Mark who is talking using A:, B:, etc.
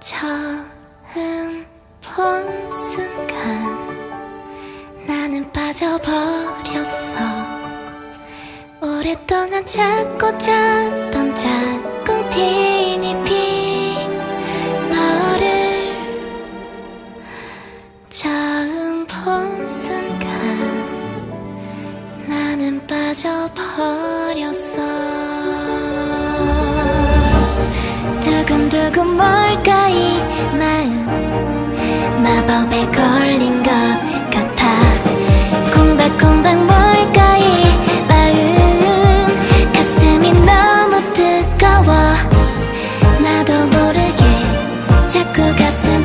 A: 처음 본 순간 나는 빠져버렸어. 오랫동안 찾고 찾던 짝꿍 티니 핑 너를 처음 본 순간 나는 빠져버렸어. 두근두근 뭘까 마법에 걸린 것 같아. 콩닥콩닥 뭘까 이 마음. 가슴이 너무 뜨거워. 나도 모르게 자꾸 가슴